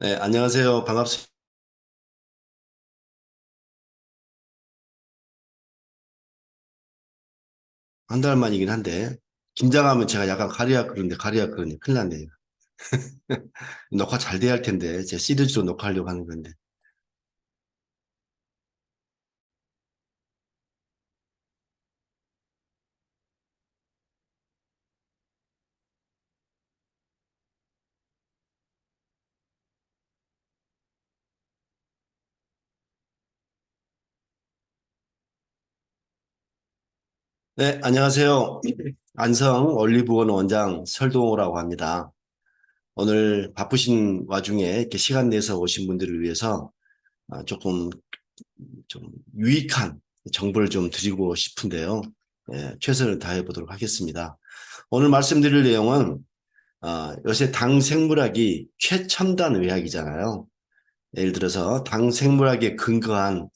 네, 안녕하세요. 반갑습니다. 한 달 만이긴 한데, 긴장하면 제가 약간 가리아 그런데 가리아 그러니 큰일 났네요. 녹화 잘 돼야 할 텐데, 제 시리즈로 녹화하려고 하는 건데. 네, 안녕하세요. 안성 올리브원 원장 설동호라고 합니다. 오늘 바쁘신 와중에 이렇게 시간 내서 오신 분들을 위해서 아, 조금 좀 유익한 정보를 좀 드리고 싶은데요. 예, 최선을 다해 보도록 하겠습니다. 오늘 말씀드릴 내용은 어, 요새 당 생물학이 최첨단 의학이잖아요. 예를 들어서 당 생물학에 근거한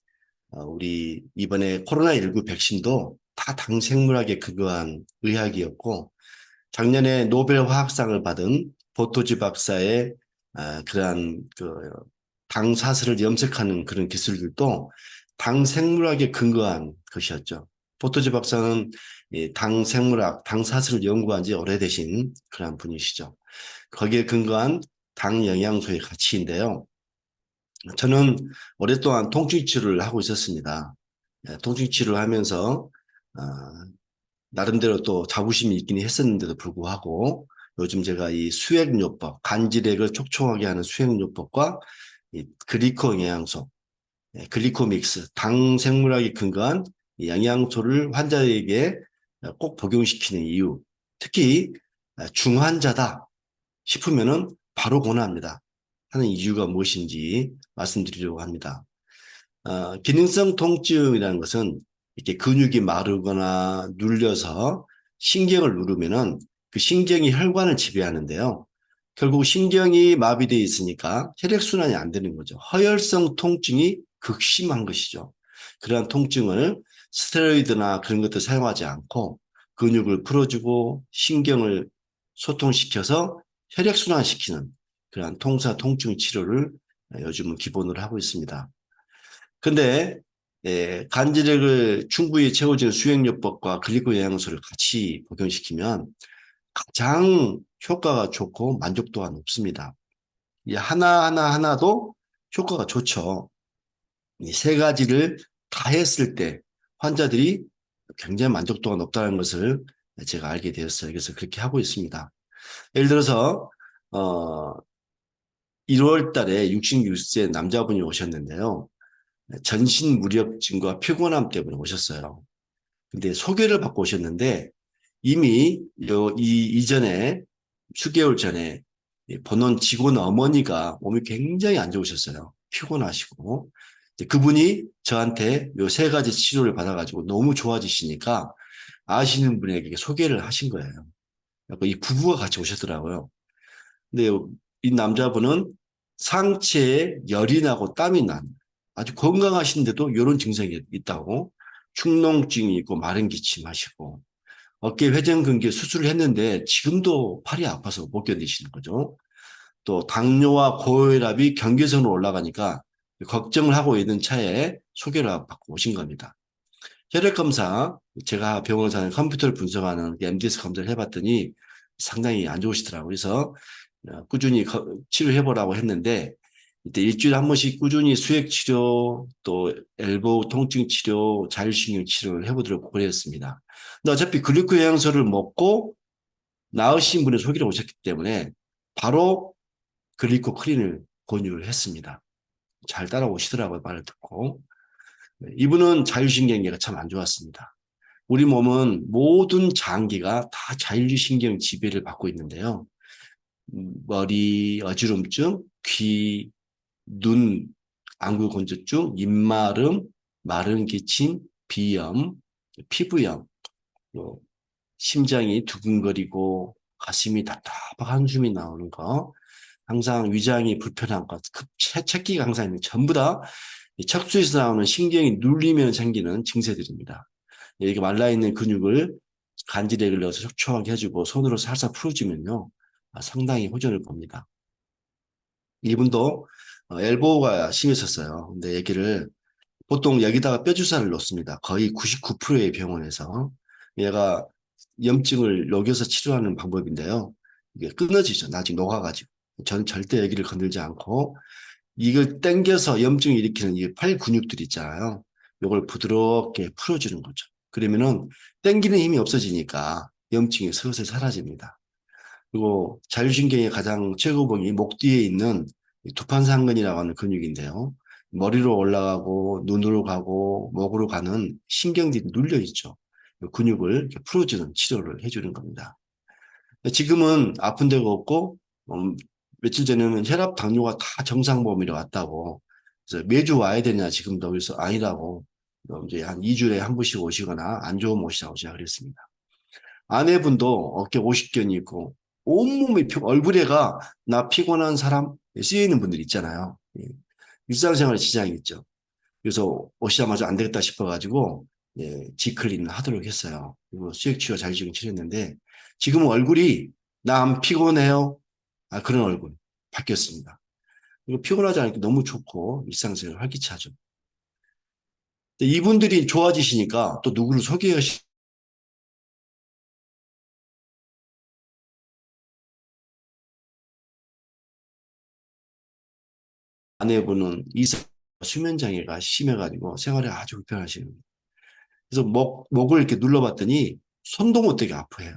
어, 우리 이번에 코로나19 백신도 다 당 생물학에 근거한 의학이었고 작년에 노벨 화학상을 받은 보토지 박사의 어, 그러한 그 당 사슬을 염색하는 그런 기술들도 당 생물학에 근거한 것이었죠. 보토지 박사는 당 생물학, 당 사슬을 연구한 지 오래되신 그런 분이시죠. 거기에 근거한 당 영양소의 가치인데요. 저는 오랫동안 통증 치료를 하고 있었습니다. 예, 통증 치료를 하면서 어, 나름대로 또 자부심이 있긴 했었는데도 불구하고 요즘 제가 이 수액요법, 간질액을 촉촉하게 하는 수액요법과 이 그리코 영양소, 예, 글리코믹스, 당 생물학에 근거한 영양소를 환자에게 꼭 복용시키는 이유, 특히 중환자다 싶으면은 바로 권합니다. 하는 이유가 무엇인지 말씀드리려고 합니다. 어, 기능성 통증이라는 것은 이렇게 근육이 마르거나 눌려서 신경을 누르면은 그 신경이 혈관을 지배하는데요. 결국 신경이 마비되어 있으니까 혈액순환이 안 되는 거죠. 허혈성 통증이 극심한 것이죠. 그러한 통증을 스테로이드나 그런 것들 사용하지 않고 근육을 풀어주고 신경을 소통시켜서 혈액순환시키는 그러한 통사 통증 치료를 요즘은 기본으로 하고 있습니다. 근데 예, 간질액을 충분히 채워지는 수행요법과 글리코 영양소를 같이 복용시키면 가장 효과가 좋고 만족도가 높습니다. 이 하나하나 하나도 효과가 좋죠. 이 세 가지를 다 했을 때 환자들이 굉장히 만족도가 높다는 것을 제가 알게 되었어요. 그래서 그렇게 하고 있습니다. 예를 들어서 어 1월 달에 66세 남자분이 오셨는데요. 전신 무력증과 피곤함 때문에 오셨어요. 근데 소개를 받고 오셨는데 이미 이 이전에 수개월 전에 본원 직원 어머니가 몸이 굉장히 안 좋으셨어요. 피곤하시고 그분이 저한테 요 세 가지 치료를 받아가지고 너무 좋아지시니까 아시는 분에게 소개를 하신 거예요. 이 부부가 같이 오셨더라고요. 근데 이 남자분은 상체에 열이 나고 땀이 난 아주 건강하신데도 이런 증상이 있다고 축농증이 있고 마른 기침하시고 어깨 회전근개 수술을 했는데 지금도 팔이 아파서 못 견디시는 거죠. 또 당뇨와 고혈압이 경계선으로 올라가니까 걱정을 하고 있는 차에 소개를 받고 오신 겁니다. 혈액 검사, 제가 병원을 사는 컴퓨터를 분석하는 MDS 검사를 해봤더니 상당히 안 좋으시더라고요. 그래서 어, 꾸준히 치료해보라고 했는데 이때 일주일에 한 번씩 꾸준히 수액 치료 또 엘보 통증 치료 자율신경 치료를 해보도록 고려했습니다. 근데 어차피 글루코 영양소를 먹고 나으신 분의 소개를 오셨기 때문에 바로 글리코 크린을 권유를 했습니다. 잘 따라오시더라고요 말을 듣고 네, 이분은 자율신경계가 참 안 좋았습니다. 우리 몸은 모든 장기가 다 자율신경 지배를 받고 있는데요. 머리 어지럼증, 귀, 눈, 안구 건조증, 입마름, 마른 기침, 비염, 피부염, 또 심장이 두근거리고 가슴이 답답하고 한숨이 나오는 거, 항상 위장이 불편한 것, 채기가 항상 있는 전부 다 척수에서 나오는 신경이 눌리면 생기는 증세들입니다. 이렇게 말라있는 근육을 간질액을 넣어서 촉촉하게 해주고 손으로 살살 풀어주면요. 아, 상당히 호전을 봅니다. 이분도 어, 엘보가 심했었어요. 근데 얘기를 보통 여기다가 뼈주사를 놓습니다. 거의 99%의 병원에서 얘가 염증을 녹여서 치료하는 방법인데요. 이게 끊어지죠. 나중에 녹아가지고. 저는 절대 여기를 건들지 않고 이걸 당겨서 염증을 일으키는 이 팔 근육들 있잖아요. 이걸 부드럽게 풀어주는 거죠. 그러면은 당기는 힘이 없어지니까 염증이 슬슬 사라집니다. 그리고 자율신경의 가장 최고봉이 목 뒤에 있는 두판상근이라고 하는 근육인데요. 머리로 올라가고 눈으로 가고 목으로 가는 신경들이 눌려 있죠. 그 근육을 풀어주는 치료를 해주는 겁니다. 지금은 아픈 데가 없고 음, 며칠 전에는 혈압 당뇨가 다 정상 범위로 왔다고 그래서 매주 와야 되냐 지금도 그래서 아니라고 이제 한 2주에 한 번씩 오시거나 안 좋으면 오시라고 제가 그랬습니다. 아내분도 어깨 50견이 있고 온몸이 피, 얼굴에가 나 피곤한 사람 쓰여있는 분들 있잖아요. 예. 일상생활에 지장이 있죠. 그래서 오시자마자 안 되겠다 싶어가지고 예, 지클린 하도록 했어요. 그리고 수액 치료 잘 지금 치료했는데 지금은 얼굴이 나 안 피곤해요. 아, 그런 얼굴 바뀌었습니다. 그리고 피곤하지 않으니까 너무 좋고 일상생활 활기차죠. 이분들이 좋아지시니까 또 누구를 소개하 아내분은 이사 수면 장애가 심해가지고 생활에 아주 불편하시는 거예요. 그래서 목, 목을 이렇게 눌러봤더니 손도 못 대게 아파해요.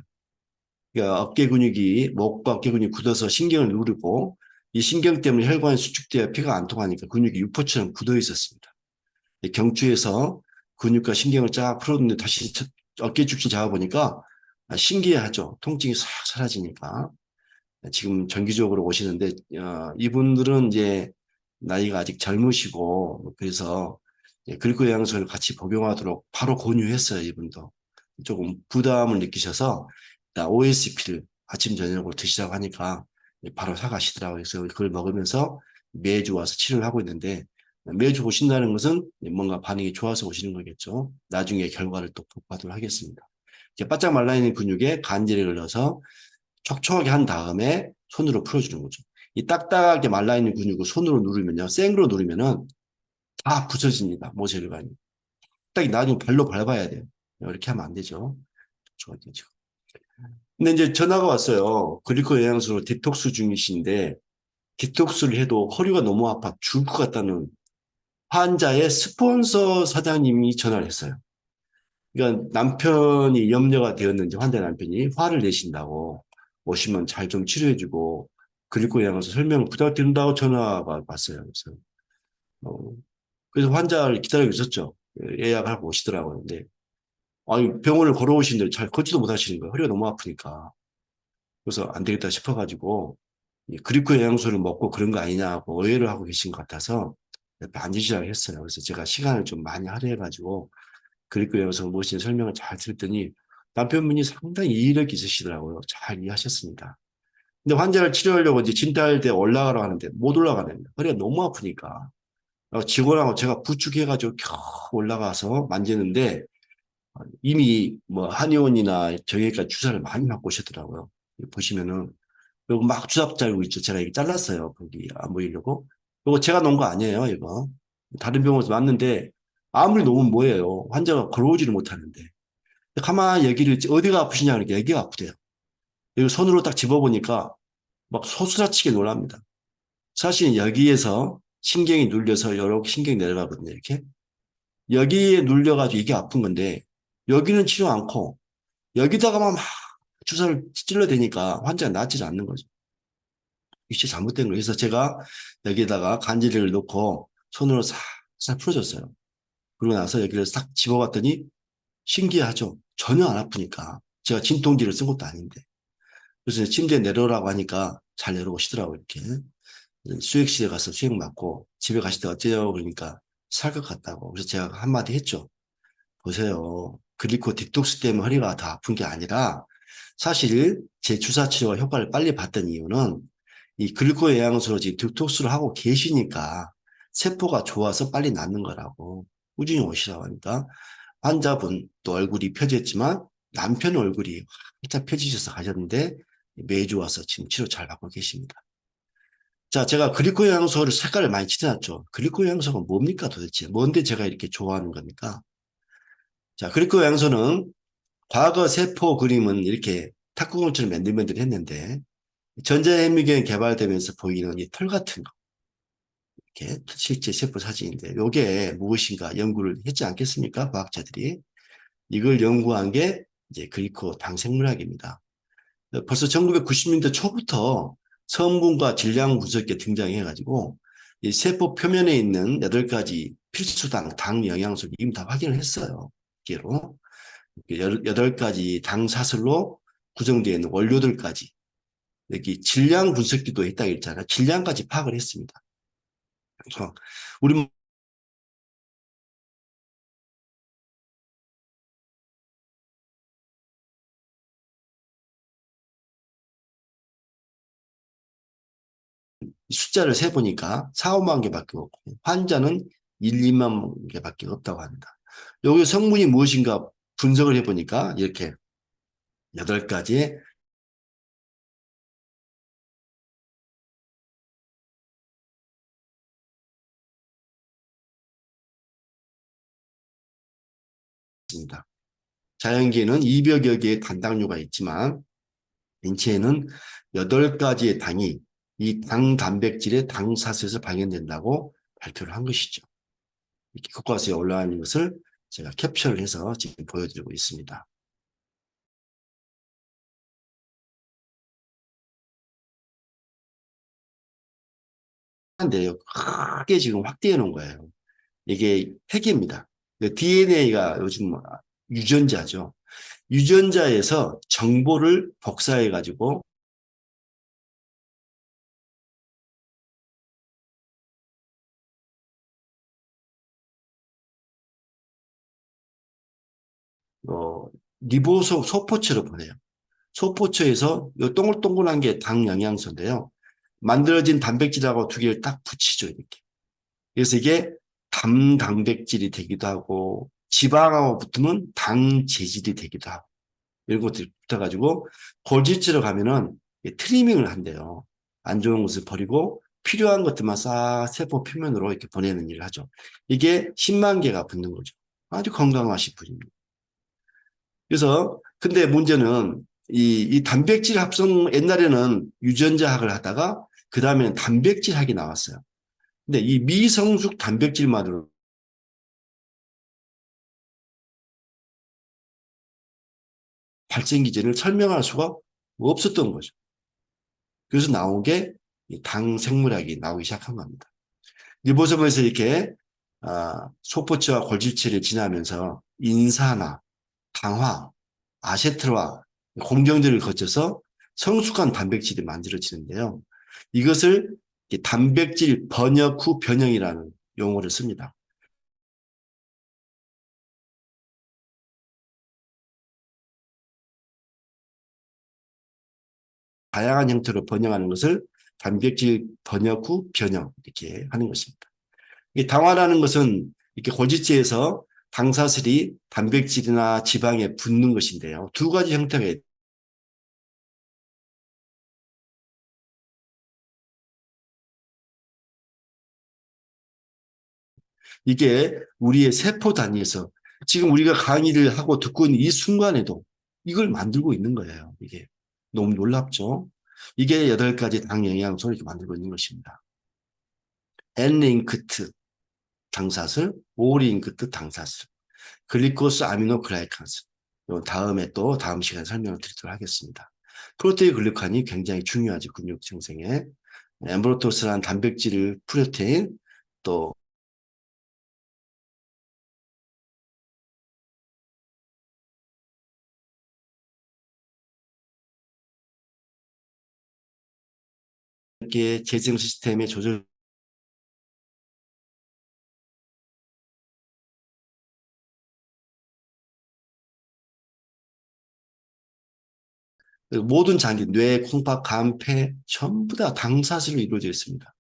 그러니까 어깨 근육이 목과 어깨 근육이 굳어서 신경을 누르고 이 신경 때문에 혈관이 수축되어 피가 안 통하니까 근육이 유포처럼 굳어 있었습니다. 경추에서 근육과 신경을 쫙 풀었는데 다시 어깨 중심 잡아보니까 신기하죠. 통증이 싹 사라지니까. 지금 정기적으로 오시는데 어, 이분들은 이제 나이가 아직 젊으시고 그래서 글코 영양소를 같이 복용하도록 바로 권유했어요. 이분도 조금 부담을 느끼셔서 OSP를 아침 저녁으로 드시라고 하니까 바로 사가시더라고요. 그래서 그걸 먹으면서 매주 와서 치료를 하고 있는데 매주 오신다는 것은 뭔가 반응이 좋아서 오시는 거겠죠. 나중에 결과를 또 보도록 하겠습니다. 이제 바짝 말라있는 근육에 간지를 넣어서 촉촉하게 한 다음에 손으로 풀어주는 거죠. 이 딱딱하게 말라있는 근육을 손으로 누르면요. 생으로 누르면은 다 부서집니다. 모세혈관이. 딱 나중에 발로 밟아야 돼요. 이렇게 하면 안 되죠. 좋아지죠. 근데 이제 전화가 왔어요. 글리코 영양소로 디톡스 중이신데 디톡스를 해도 허리가 너무 아파 죽을 것 같다는 환자의 스폰서 사장님이 전화를 했어요. 그러니까 남편이 염려가 되었는지 환자 남편이 화를 내신다고 오시면 잘 좀 치료해주고 그리고 양에서 설명을 부탁드린다고 전화가 왔어요. 그래서, 어, 그래서 환자를 기다리고 있었죠. 예약을 하고 오시더라고요. 근데, 아니, 병원을 걸어오시는데 잘 걷지도 못하시는 거예요. 허리가 너무 아프니까. 그래서 안 되겠다 싶어가지고, 그리코 영양소를 먹고 그런 거 아니냐고 오해를 하고 계신 것 같아서 앉으시라고 했어요. 그래서 제가 시간을 좀 많이 할애해가지고 그리코 영양소 무엇인지 설명을 잘 들었더니 남편분이 상당히 이의력이 있으시더라고요. 잘 이해하셨습니다. 근데 환자를 치료하려고 이제 진단대 올라가러 하는데 못 올라가는 거예요. 허리가 너무 아프니까. 직원하고 제가 부축해가지고 겨우 올라가서 만지는데 이미 뭐 한의원이나 정형외과 주사를 많이 맞고 오셨더라고요. 보시면은 그리고 막 주사 짜고 있죠. 제가 이게 잘랐어요. 거기 안 보이려고. 이거 제가 놓은 거 아니에요. 이거 다른 병원에서 맞는데 아무리 놓으면 뭐예요. 환자가 걸어오지를 못하는데 가만히 여기를 어디가 아프시냐 그러니까 여기가 아프대요. 이거 손으로 딱 집어보니까 막 소스라치게 놀랍니다. 사실 여기에서 신경이 눌려서 이렇게 신경이 내려가거든요. 이렇게. 여기에 눌려가지고 이게 아픈 건데 여기는 치료 않고 여기다가만 막 주사를 찔러대니까 환자가 낫지 않는 거죠. 이게 잘못된 거예요. 그래서 제가 여기에다가 간지를 넣고 손으로 싹싹 풀어줬어요. 그러고 나서 여기를 싹 집어봤더니 신기하죠. 전혀 안 아프니까. 제가 진통제를 쓴 것도 아닌데. 그래서 침대에 내려오라고 하니까 잘 내려오시더라고요, 이렇게. 수액실에 가서 수액 맞고 집에 가실 때 어때요? 그러니까 살 것 같다고. 그래서 제가 한마디 했죠. 보세요. 글리코 딕톡스 때문에 허리가 더 아픈 게 아니라 사실 제 주사 치료가 효과를 빨리 봤던 이유는 이 글리코 영양소로 지금 딕톡스를 하고 계시니까 세포가 좋아서 빨리 낫는 거라고 꾸준히 오시라고 하니까 환자분 또 얼굴이 펴졌지만 남편 얼굴이 활짝 펴지셔서 가셨는데 매주 와서 지금 치료 잘 받고 계십니다. 자, 제가 글리코 영양소를 색깔을 많이 칠해놨죠. 글리코 영양소가 뭡니까 도대체? 뭔데 제가 이렇게 좋아하는 겁니까? 자, 글리코 영양소는 과거 세포 그림은 이렇게 탁구공처럼 맨들맨들 했는데 전자현미경 개발되면서 보이는 이 털 같은 거 이렇게 실제 세포 사진인데 이게 무엇인가 연구를 했지 않겠습니까? 과학자들이 이걸 연구한 게 이제 글리코 당생물학입니다. 벌써 1990년대 초부터 성분과 질량 분석에 등장해가지고 이 세포 표면에 있는 8가지 필수당 당 영양소 이미 다 확인을 했어요. 기로 8가지 당 사슬로 구성되어 있는 원료들까지 여기 질량 분석기도 있다고 했잖아요. 질량까지 파악을 했습니다. 그래서 우리 숫자를 세보니까 4, 5만 개밖에 없고 환자는 1, 2만 개밖에 없다고 합니다. 여기 성분이 무엇인가 분석을 해보니까 이렇게 8가지의 있습니다. 자연계에는 200여 개의 단당류가 있지만 인체에는 8가지의 당이 이 당 단백질의 당사슬에서 발견된다고 발표를 한 것이죠. 올라와 있는 것을 제가 캡처를 해서 지금 보여드리고 있습니다. 한데요, 크게 지금 확대해 놓은 거예요. 이게 핵입니다. DNA가 요즘 유전자죠. 유전자에서 정보를 복사해 가지고 리보소 소포체로 보내요. 소포체에서 이 동글동글한 게 당 영양소인데요. 만들어진 단백질하고 두 개를 딱 붙이죠, 이렇게. 그래서 이게 담 단백질이 되기도 하고 지방하고 붙으면 당 재질이 되기도 하고 이런 것들이 붙어가지고 골지치러 가면은 트리밍을 한대요. 안 좋은 것을 버리고 필요한 것들만 싹 세포 표면으로 이렇게 보내는 일을 하죠. 이게 10만 개가 붙는 거죠. 아주 건강하신 분입니다. 그래서 근데 문제는 이, 이 단백질 합성 옛날에는 유전자학을 하다가 그 다음에는 단백질학이 나왔어요. 근데 이 미성숙 단백질만으로 발생 기제를 설명할 수가 없었던 거죠. 그래서 나온 게 당 생물학이 나오기 시작한 겁니다. 리보솜에서 이렇게 아, 소포체와 골질체를 지나면서 인산화, 당화, 아세트화 공정들을 거쳐서 성숙한 단백질이 만들어지는데요. 이것을 단백질 번역 후 변형이라는 용어를 씁니다. 다양한 형태로 번영하는 것을 단백질 번역 후 변형 이렇게 하는 것입니다. 이 당화라는 것은 이렇게 골지체에서 당사슬이 단백질이나 지방에 붙는 것인데요. 두 가지 형태가 이게 우리의 세포 단위에서 지금 우리가 강의를 하고 듣고 있는 이 순간에도 이걸 만들고 있는 거예요. 이게 너무 놀랍죠? 이게 여덟 가지 당 영양소를 이렇게 만들고 있는 것입니다. N링크트 당사슬, O링크트 당사슬, 글리코스 아미노 글라이칸스. 다음에 또 다음 시간에 설명을 드리도록 하겠습니다. 프로테인 글루칸이 굉장히 중요하죠. 근육 생성에. 엠브로토스란 단백질 프로테인 또 이렇게 재생 시스템의 조절 모든 장기, 뇌, 콩팥, 간, 폐 전부 다 당사슬로 이루어져 있습니다.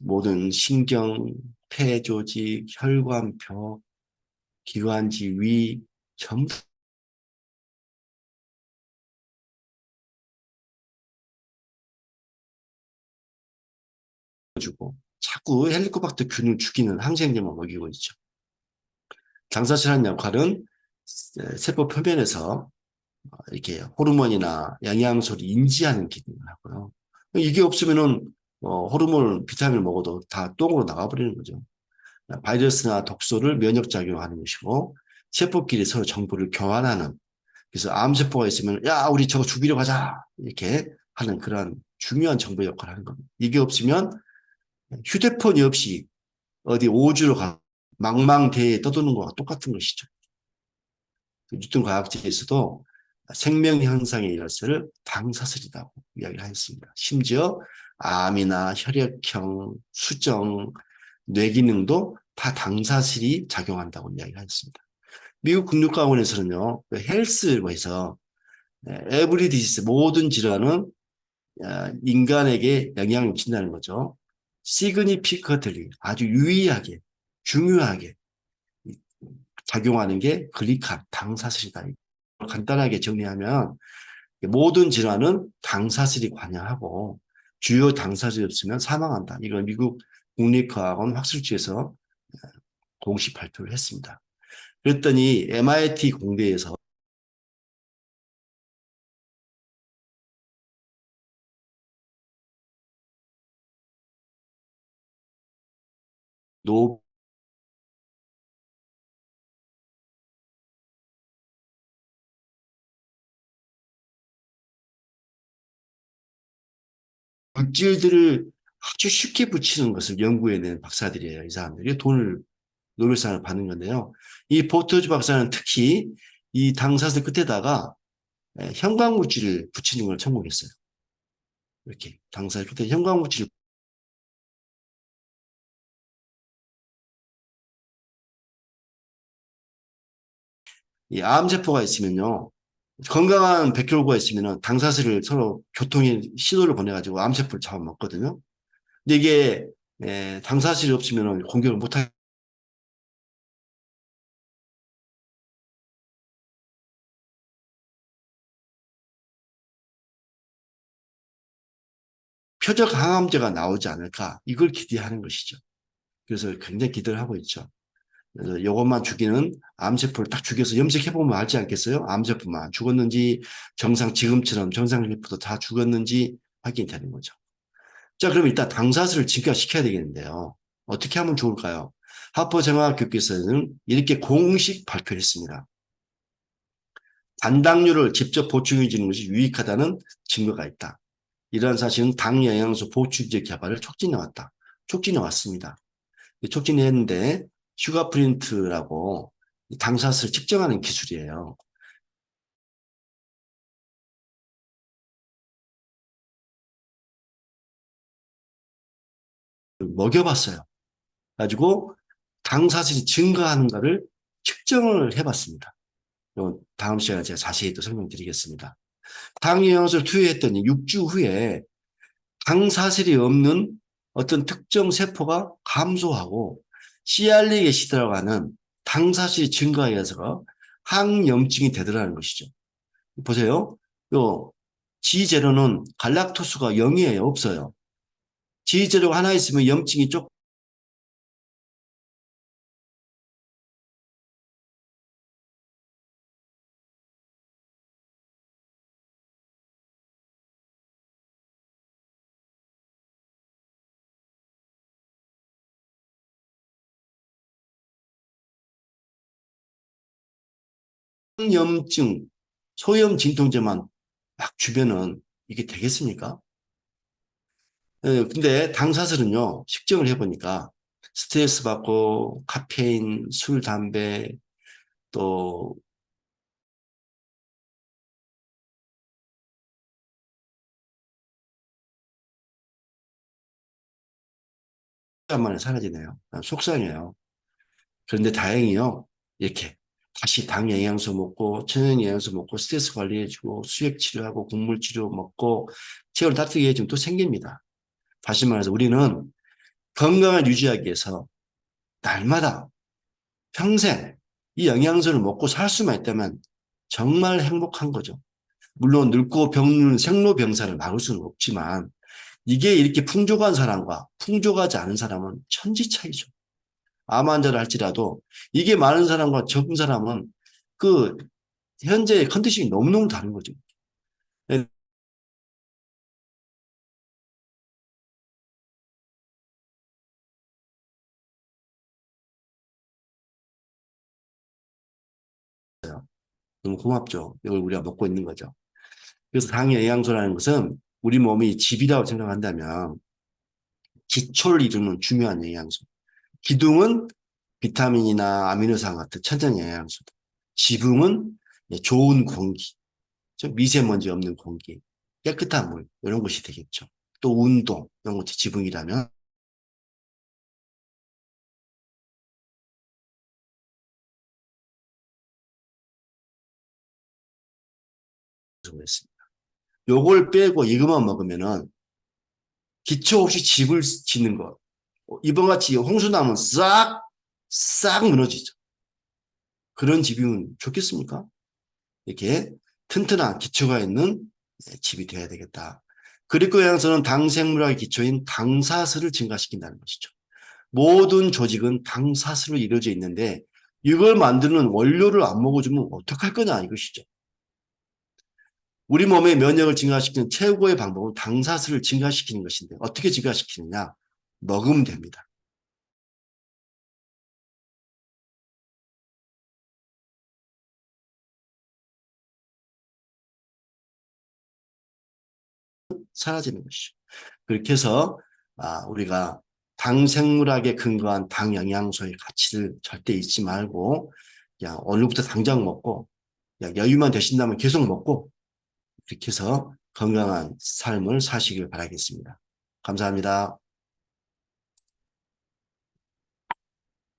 모든 신경, 폐 조직, 혈관 벽, 기관지, 위 전부 주고 자꾸 헬리코박터 균을 죽이는 항생제만 먹이고 있죠. 당사질하는 역할은 세포 표면에서 이렇게 호르몬이나 영양소를 인지하는 기능을 하고요. 이게 없으면은 어, 호르몬, 비타민을 먹어도 다 똥으로 나가버리는 거죠. 바이러스나 독소를 면역작용하는 것이고 세포끼리 서로 정보를 교환하는 그래서 암세포가 있으면 야 우리 저거 죽이러 가자 이렇게 하는 그런 중요한 정보 역할을 하는 겁니다. 이게 없으면 휴대폰이 없이 어디 오주로 가 망망대해에 떠도는 거와 똑같은 것이죠. 뉴턴 과학자에서도 생명 현상의 열쇠를 당사슬이라고 이야기를 하였습니다. 심지어 암이나 혈액형, 수정, 뇌기능도 다 당사슬이 작용한다고 이야기를 하였습니다. 미국 국립과학원에서는요, 그 헬스로 해서 에브리 디지스 모든 질환은 인간에게 영향을 미친다는 거죠. 시그니피커틀리 아주 유의하게 중요하게 작용하는 게 글리칸 당사슬이다. 간단하게 정리하면 모든 질환은 당사슬이 관여하고 주요 당사슬이 없으면 사망한다. 이걸 미국 국립과학원 학술지에서 공식 발표를 했습니다. 그랬더니 MIT 공대에서 노 물질들을 아주 쉽게 붙이는 것을 연구해낸 박사들이에요. 이 사람들이 돈을 노벨상을 받는 건데요. 이 보토즈 박사는 특히 이 당사슬 끝에다가 형광물질을 붙이는 걸 성공했어요. 이렇게 당사슬 끝에 형광물질을 이 암세포가 있으면요. 건강한 백혈구가 있으면 당사슬을 서로 교통의 신호를 보내가지고 암세포를 잡아먹거든요. 근데 이게 에, 당사슬이 없으면 공격을 못하게 표적 항암제가 나오지 않을까 이걸 기대하는 것이죠. 그래서 굉장히 기대를 하고 있죠. 이것만 죽이는 암세포를 딱 죽여서 염색해보면 알지 않겠어요? 암세포만 죽었는지 정상 지금처럼 정상세포도 다 죽었는지 확인이 되는 거죠. 자 그럼 일단 당사슬을 증가시켜야 되겠는데요. 어떻게 하면 좋을까요? 하포정화교께서는 이렇게 공식 발표를 했습니다. 단당류를 직접 보충해 주는 것이 유익하다는 증거가 있다. 이러한 사실은 당 영양소 보충제 개발을 촉진해 왔다. 촉진해 왔습니다. 촉진했는데 슈가 프린트라고 당사슬 측정하는 기술이에요. 먹여봤어요. 가지고 당사슬이 증가하는가를 측정을 해봤습니다. 다음 시간에 제가 자세히 또 설명드리겠습니다. 당영양소를 투여했더니 6주 후에 당사슬이 없는 어떤 특정 세포가 감소하고 시알릭 애시드라고 하는 당사슬이 증가해서 항염증이 되더라는 것이죠. 보세요. 요 지재료는 갈락토스가 0이에요. 없어요. 지재료가 하나 있으면 염증이 쪽 항염증, 소염 진통제만 막 주면은 이게 되겠습니까? 예, 근데 당사슬은요, 측정을 해보니까 스트레스 받고 카페인, 술, 담배, 또 만에 사라지네요. 속상해요. 그런데 다행히요, 이렇게 다시 당 영양소 먹고 천연 영양소 먹고 스트레스 관리해주고 수액 치료하고 국물 치료 먹고 체온을 따뜻하게 해주면 또 생깁니다. 다시 말해서 우리는 건강을 유지하기 위해서 날마다 평생 이 영양소를 먹고 살 수만 있다면 정말 행복한 거죠. 물론 늙고 병는 생로병사를 막을 수는 없지만 이게 이렇게 풍족한 사람과 풍족하지 않은 사람은 천지 차이죠. 암 환자를 할지라도 이게 많은 사람과 적은 사람은 그 현재 컨디션이 너무너무 다른 거죠. 네. 너무 고맙죠. 이걸 우리가 먹고 있는 거죠. 그래서 당의 영양소라는 것은 우리 몸이 집이라고 생각한다면 기초를 이루는 중요한 영양소. 기둥은 비타민이나 아미노산 같은 천연 영양소. 지붕은 좋은 공기, 미세먼지 없는 공기, 깨끗한 물 이런 것이 되겠죠. 또 운동 이런 것이 지붕이라면 했습니다. 요걸 빼고 이것만 먹으면은 기초 없이 집을 짓는 것. 이번 같이 홍수나면 싹, 싹 무너지죠. 그런 집이면 좋겠습니까? 이렇게 튼튼한 기초가 있는 집이 되어야 되겠다. 그리고 영양소는 당생물학의 기초인 당사슬을 증가시킨다는 것이죠. 모든 조직은 당사슬로 이루어져 있는데 이걸 만드는 원료를 안 먹어주면 어떡할 거냐 이것이죠. 우리 몸의 면역을 증가시키는 최고의 방법은 당사슬을 증가시키는 것인데 어떻게 증가시키느냐? 먹으면 됩니다. 사라지는 것이죠. 그렇게 해서 아, 우리가 당생물학에 근거한 당영양소의 가치를 절대 잊지 말고 야 오늘부터 당장 먹고 야, 여유만 되신다면 계속 먹고 이렇게 해서 건강한 삶을 사시길 바라겠습니다. 감사합니다.